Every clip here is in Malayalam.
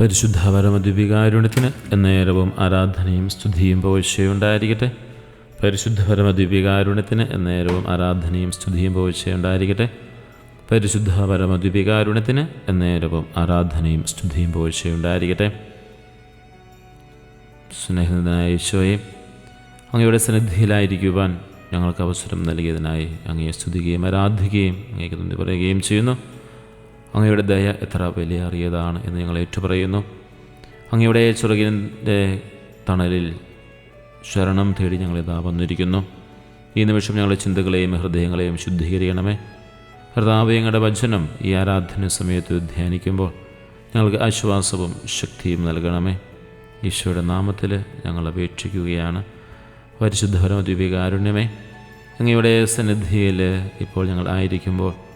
പരിശുദ്ധ പരമദ്വീപികാരുണ്യത്തിന് എന്നേരവും ആരാധനയും സ്തുതിയും പോഴ്ചയുണ്ടായിരിക്കട്ടെ. പരിശുദ്ധ പരമദ്വീപികാരുണ്യത്തിന് എന്നേരവും ആരാധനയും സ്തുതിയും പോഴ്ചയുണ്ടായിരിക്കട്ടെ. പരിശുദ്ധ പരമദ്വീപികാരുണ്യത്തിന് എന്നേരവും ആരാധനയും സ്തുതിയും പോഴ്ചയുണ്ടായിരിക്കട്ടെ. സ്നേഹിതനായ ഈശോയെ അങ്ങയുടെ സന്നിധിയിലായിരിക്കുവാൻ ഞങ്ങൾക്ക് അവസരം നൽകിയതിനായി അങ്ങയെ സ്തുതിക്കുകയും ആരാധിക്കുകയും അങ്ങേക്ക് നന്ദി പറയുകയും ചെയ്യുന്നു. അങ്ങയുടെ ദയ എത്ര വിലയേറിയതാണ് എന്ന് ഞങ്ങൾ ഏറ്റുപറയുന്നു. അങ്ങയുടെ ചുറകിന്റെ തണലിൽ ശരണം തേടി ഞങ്ങൾ ഇതാ വന്നിരിക്കുന്നു. ഈ നിമിഷം ഞങ്ങളുടെ ചിന്തകളെയും ഹൃദയങ്ങളെയും ശുദ്ധീകരിക്കണമേ ഹൃദാവയങ്ങളുടെ വചനം ഈ ആരാധന സമയത്ത് ധ്യാനിക്കുമ്പോൾ ഞങ്ങൾക്ക് ആശ്വാസവും ശക്തിയും നൽകണമേ. ഈശോയുടെ നാമത്തിൽ ഞങ്ങൾ അപേക്ഷിക്കുകയാണ്. പരിശുദ്ധപരമ പരമദ്വീപികാരുണ്യമേ അങ്ങയുടെ സന്നിധിയിൽ ഇപ്പോൾ ഞങ്ങൾ ആയിരിക്കുമ്പോൾ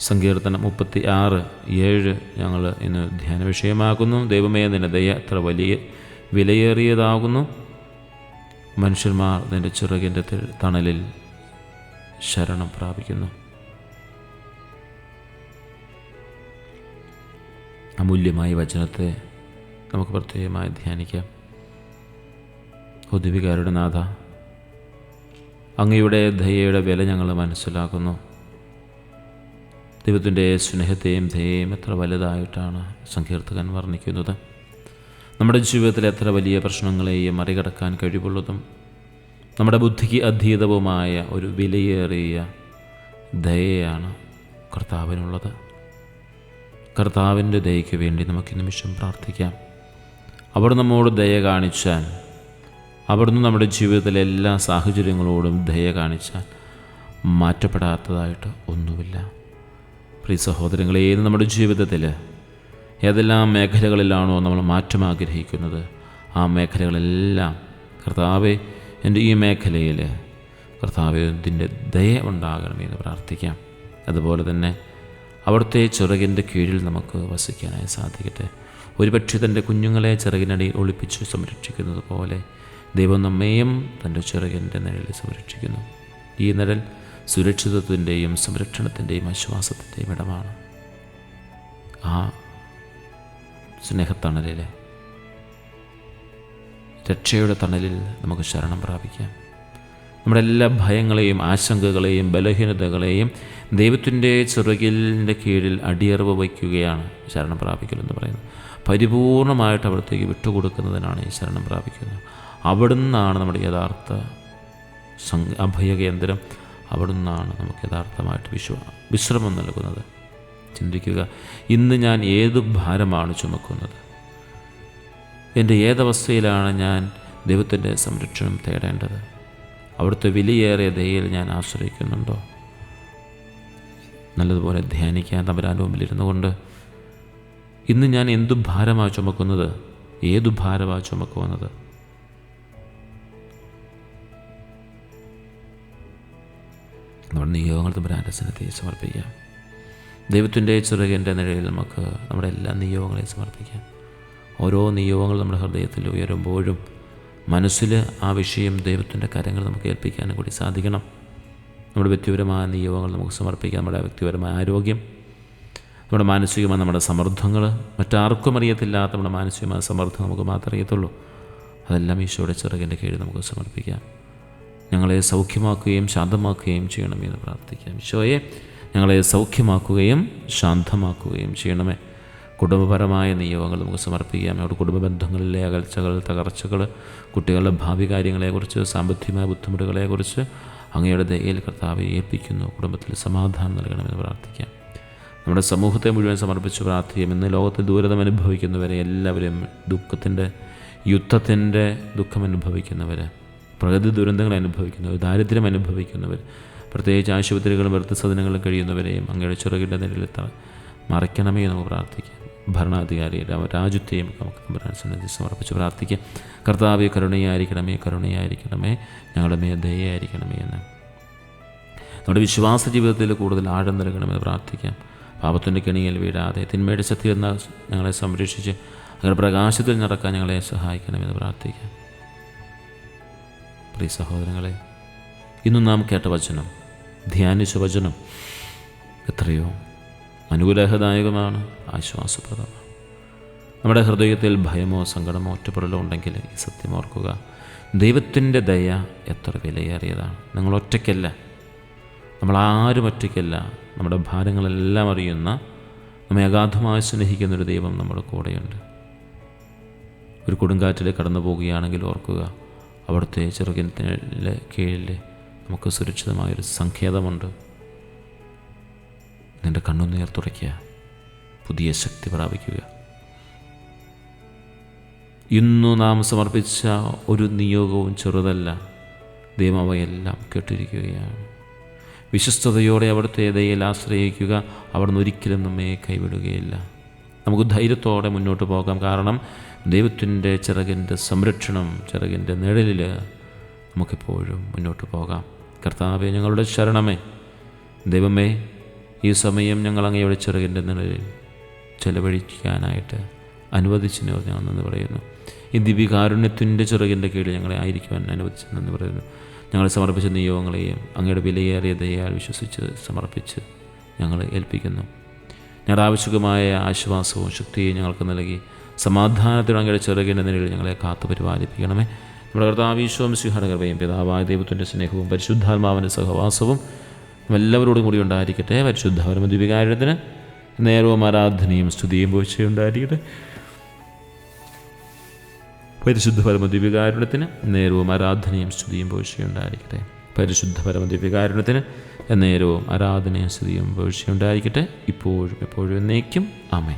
സങ്കീർത്തനം മുപ്പത്തി ആറ് ഏഴ് ഞങ്ങൾ ഇന്ന് ധ്യാന വിഷയമാക്കുന്നു. ദൈവമേ നിന്റെ ദയ എത്ര വലിയ വിലയേറിയതാകുന്നു. മനുഷ്യന്മാർ നിന്റെ ചിറകിന്റെ തണലിൽ ശരണം പ്രാപിക്കുന്നു. അമൂല്യമായ വചനത്തെ നമുക്ക് പ്രത്യേകമായി ധ്യാനിക്കാം. ഉദ്വികാരുടെ നാഥ അങ്ങയുടെ ദയയുടെ വില ഞങ്ങൾ മനസ്സിലാക്കുന്നു. ദൈവത്തിന്റെ സ്നേഹത്തെയും ധേയം എത്ര വലുതായിട്ടാണ് സങ്കീർത്തകൻ വർണിക്കുന്നത്. നമ്മുടെ ജീവിതത്തിൽ എത്ര വലിയ പ്രശ്നങ്ങളെയും മറികടക്കാൻ കഴിവുള്ളതും നമ്മുടെ ബുദ്ധിക്ക് അധീതവുമായ ഒരു വിലയേറിയ ദയയാണ് കർത്താവിനുള്ളത്. കർത്താവിന്റെ ദയയ്ക്ക് വേണ്ടി നമുക്ക് നിമിഷം പ്രാർത്ഥിക്കാം. അവിടെ നമ്മോട് ദയ കാണിച്ചാൽ അവിടുന്ന് നമ്മുടെ ജീവിതത്തിലെ എല്ലാ സാഹചര്യങ്ങളോടും ദയ കാണിച്ചാൽ മാറ്റപ്പെടാത്തതായിട്ട് ഒന്നുമില്ല. പ്രിയ സഹോദരങ്ങളെ ഏത് നമ്മുടെ ജീവിതത്തിൽ ഏതെല്ലാം മേഖലകളിലാണോ നമ്മൾ മാറ്റം ആഗ്രഹിക്കുന്നത് ആ മേഖലകളെല്ലാം കർത്താവെ എന്റെ ഈ മേഖലയിൽ കർത്താവ് ഇതിന്റെ ദയ ഉണ്ടാകണമെന്ന് പ്രാർത്ഥിക്കാം. അതുപോലെ തന്നെ അവിടുത്തെ ചിറകിന്റെ കീഴിൽ നമുക്ക് വസിക്കാനായി സാധിക്കട്ടെ. ഒരുപക്ഷെ തന്റെ കുഞ്ഞുങ്ങളെ ചിറകിനടിയിൽ ഒളിപ്പിച്ച് സംരക്ഷിക്കുന്നത് പോലെ ദൈവം നമ്മയും തന്റെ ചിറകിന്റെ നിഴലിൽ സംരക്ഷിക്കുന്നു. ഈ നിഴൽ സുരക്ഷിതത്വത്തിന്റെയും സംരക്ഷണത്തിന്റെയും ആശ്വാസത്തിന്റെയും ഇടമാണ്. ആ സ്നേഹത്തണലിലെ രക്ഷയുടെ തണലിൽ നമുക്ക് ശരണം പ്രാപിക്കാം. നമ്മുടെ എല്ലാ ഭയങ്ങളെയും ആശങ്കകളെയും ബലഹീനതകളെയും ദൈവത്തിന്റെ ചിറകിലിന്റെ കീഴിൽ അടിയറവ് വയ്ക്കുകയാണ് ശരണം പ്രാപിക്കലെന്ന് പറയുന്നത്. പരിപൂർണമായിട്ട് അവിടത്തേക്ക് വിട്ടുകൊടുക്കുന്നതിനാണ് ഈ ശരണം പ്രാപിക്കുന്നത്. അവിടുന്നാണ് നമ്മുടെ യഥാർത്ഥ അഭയകേന്ദ്രം അവിടുന്നാണ് നമുക്ക് യഥാർത്ഥമായിട്ട് വിശ്വ വിശ്രമം നൽകുന്നത്. ചിന്തിക്കുക ഇന്ന് ഞാൻ ഏത് ഭാരമാണ് ചുമക്കുന്നത്? എന്റെ ഏതവസ്ഥയിലാണ് ഞാൻ ദൈവത്തിന്റെ സംരക്ഷണം തേടേണ്ടത്? അവിടുത്തെ വിലയേറിയ ദയയിൽ ഞാൻ ആശ്രയിക്കുന്നുണ്ടോ? നല്ലതുപോലെ ധ്യാനിക്കാൻ തമ്പരാന്റെ കൊണ്ട് ഇന്ന് ഞാൻ എന്തു ഭാരമാണ് ചുമക്കുന്നത്? ഏതു ഭാരമാണ് ചുമക്കുന്നത്? നമ്മുടെ നിയോഗങ്ങൾ തമ്പരാന്റെ സമർപ്പിക്കാം. ദൈവത്തിന്റെ ചിറകിന്റെ നിഴലിൽ നമുക്ക് നമ്മുടെ എല്ലാ നിയോഗങ്ങളെയും സമർപ്പിക്കാം. ഓരോ നിയോഗങ്ങളും നമ്മുടെ ഹൃദയത്തിൽ ഉയരുമ്പോഴും മനസ്സിൽ ആ വിഷയം ദൈവത്തിന്റെ കരങ്ങൾ നമുക്ക് ഏൽപ്പിക്കാനും കൂടി സാധിക്കണം. നമ്മുടെ വ്യക്തിപരമായ നിയോഗങ്ങൾ നമുക്ക് സമർപ്പിക്കാം. നമ്മുടെ വ്യക്തിപരമായ ആരോഗ്യം നമ്മുടെ മാനസികമായ നമ്മുടെ സമ്മർദ്ദങ്ങൾ മറ്റാർക്കും അറിയത്തില്ലാത്ത നമ്മുടെ മാനസികമായ സമ്മർദ്ദം നമുക്ക് മാത്രമേ അറിയത്തുള്ളൂ. അതെല്ലാം ഈശോയുടെ ചിറകിന്റെ കീഴിൽ നമുക്ക് സമർപ്പിക്കാം. ഞങ്ങളെ സൗഖ്യമാക്കുകയും ശാന്തമാക്കുകയും ചെയ്യണമേ എന്ന് പ്രാർത്ഥിക്കാം. ഈശോയെ ഞങ്ങളെ സൗഖ്യമാക്കുകയും ശാന്തമാക്കുകയും ചെയ്യണമേ. കുടുംബപരമായ നിയോഗങ്ങൾ നമുക്ക് സമർപ്പിക്കാം. അവിടെ കുടുംബ ബന്ധങ്ങളിലെ അകൽച്ചകൾ തകർച്ചകൾ കുട്ടികളുടെ ഭാവി കാര്യങ്ങളെക്കുറിച്ച് സാമ്പത്തികമായ ബുദ്ധിമുട്ടുകളെക്കുറിച്ച് അങ്ങയുടെ ദയയിൽ കർത്താവെ ഏൽപ്പിക്കുന്നു. കുടുംബത്തിൽ സമാധാനം നൽകണമെന്ന് പ്രാർത്ഥിക്കാം. നമ്മുടെ സമൂഹത്തെ മുഴുവൻ സമർപ്പിച്ച് പ്രാർത്ഥിക്കാം. ഇന്ന് ലോകത്തിൽ ദൂരതം അനുഭവിക്കുന്നവരെ എല്ലാവരും ദുഃഖത്തിന്റെ യുദ്ധത്തിന്റെ ദുഃഖം അനുഭവിക്കുന്നവർ പ്രകൃതി ദുരന്തങ്ങൾ അനുഭവിക്കുന്നവർ ദാരിദ്ര്യം അനുഭവിക്കുന്നവർ പ്രത്യേകിച്ച് ആശുപത്രികളും വൃദ്ധസദനങ്ങളും കഴിയുന്നവരെയും അങ്ങയുടെ ചെറുകിട നിലയിലെത്താൻ മറയ്ക്കണമേ നമുക്ക് പ്രാർത്ഥിക്കാം. ഭരണാധികാരിയുടെ രാജ്യത്തെയും നമുക്ക് സമർപ്പിച്ച് പ്രാർത്ഥിക്കാം. കർത്താവ് കരുണയായിരിക്കണമേ കരുണയായിരിക്കണമേ ഞങ്ങളുടെ മേ ദയായിരിക്കണമേ എന്ന്. നമ്മുടെ വിശ്വാസ ജീവിതത്തിൽ കൂടുതൽ ആഴം നൽകണമെന്ന് പ്രാർത്ഥിക്കാം. പാപത്തിന്റെ കെണിയിൽ വീഴാതെ തിന്മയുടെ ശക്തി എന്ന ഞങ്ങളെ സംരക്ഷിച്ച് അങ്ങനെ പ്രകാശത്തിൽ നടക്കാൻ ഞങ്ങളെ സഹായിക്കണമെന്ന് പ്രാർത്ഥിക്കാം. പ്രിയ സഹോദരങ്ങളെ ഇന്നും നാം കേട്ട വചനം ധ്യാനിച്ച വചനം എത്രയോ അനുകൂലഹദായകമാണ് ആശ്വാസപ്രദമാണ്. നമ്മുടെ ഹൃദയത്തിൽ ഭയമോ സങ്കടമോ ഒറ്റപ്പെടലോ ഉണ്ടെങ്കിൽ ഈ സത്യം ഓർക്കുക ദൈവത്തിന്റെ ദയ എത്ര വിലയേറിയതാണ്. നിങ്ങൾ ഒറ്റയ്ക്കല്ല നമ്മൾ ആരും ഒറ്റയ്ക്കല്ല നമ്മുടെ ഭാരങ്ങളെല്ലാം അറിയുന്ന നമ്മെ അഗാധമായി സ്നേഹിക്കുന്നൊരു ദൈവം നമ്മുടെ കൂടെയുണ്ട്. ഒരു കൊടുങ്കാറ്റിൽ കടന്നു പോവുകയാണെങ്കിൽ ഓർക്കുക അവിടുത്തെ ചെറുകിനത്തിലെ കീഴിൽ നമുക്ക് സുരക്ഷിതമായൊരു സങ്കേതമുണ്ട്. നിന്റെ കണ്ണുനീർ തുടയ്ക്കുക പുതിയ ശക്തി പ്രാപിക്കുക. ഇന്നു നാം സമർപ്പിച്ച ഒരു നിയോഗവും ചെറുതല്ല. ദൈവം കേട്ടിരിക്കുകയാണ്. വിശ്വസ്തയോടെ അവിടുത്തെ ദയയിൽ ആശ്രയിക്കുക അവിടുന്ന് ഒരിക്കലും നമ്മെ കൈവിടുകയില്ല. നമുക്ക് ധൈര്യത്തോടെ മുന്നോട്ട് പോകാം. കാരണം ദൈവത്തിന്റെ ചിറകിന്റെ സംരക്ഷണം ചിറകിന്റെ നിഴലിൽ നമുക്കെപ്പോഴും മുന്നോട്ട് പോകാം. കർത്താവെ ഞങ്ങളുടെ ശരണമേ. ദൈവമേ ഈ സമയം ഞങ്ങൾ അങ്ങയുടെ ചിറകിന്റെ നിഴലിൽ ചെലവഴിക്കാനായിട്ട് അനുവദിച്ചതിനോ ഞങ്ങൾ നന്ദി പറയുന്നു. ഈ ദിവ്യകാരുണ്യത്തിന്റെ ചിറകിന്റെ കീഴിൽ ഞങ്ങളെ ആയിരിക്കുവാൻ അനുവദിച്ചെന്ന് പറയുന്നു. ഞങ്ങൾ സമർപ്പിച്ച നിയോഗങ്ങളെയും അങ്ങയുടെ വിലയേറിയ ദയാൽ വിശ്വസിച്ച് സമർപ്പിച്ച് ഞങ്ങൾ ഏൽപ്പിക്കുന്നു. ഞങ്ങളുടെ ആവശ്യകമായ ആശ്വാസവും ശക്തിയും ഞങ്ങൾക്ക് നൽകി സമാധാനത്തിന് അങ്ങയുടെ ചെറുകിന്റെ നിലയിൽ ഞങ്ങളെ കാത്തു പരിപാലിപ്പിക്കണമേ. നമ്മുടെ കർത്താവീശ്വം ശ്രീഹരകൃപയും പിതാവായ ദൈവത്തിന്റെ സ്നേഹവും പരിശുദ്ധാത്മാവിന്റെ സഹവാസവും എല്ലാവരോടും കൂടി ഉണ്ടായിരിക്കട്ടെ. പരിശുദ്ധ പരമദ്വീപികാരണത്തിന് നേരവും ആരാധനയും സ്തുതിയും പോഴ്ചയുണ്ടായിരിക്കട്ടെ പരിശുദ്ധ പരമദ്വീപികാരുണ്യത്തിന് നേരവും ആരാധനയും സ്തുതിയും പോഴ്ചയുണ്ടായിരിക്കട്ടെ പരിശുദ്ധ പരമദ്വീപികാരുണ്യത്തിന് നേരവും ആരാധനയും സ്തുതിയും പോഴ്ചയുണ്ടായിരിക്കട്ടെ ഇപ്പോഴും എപ്പോഴും എന്നേക്കും. ആമേ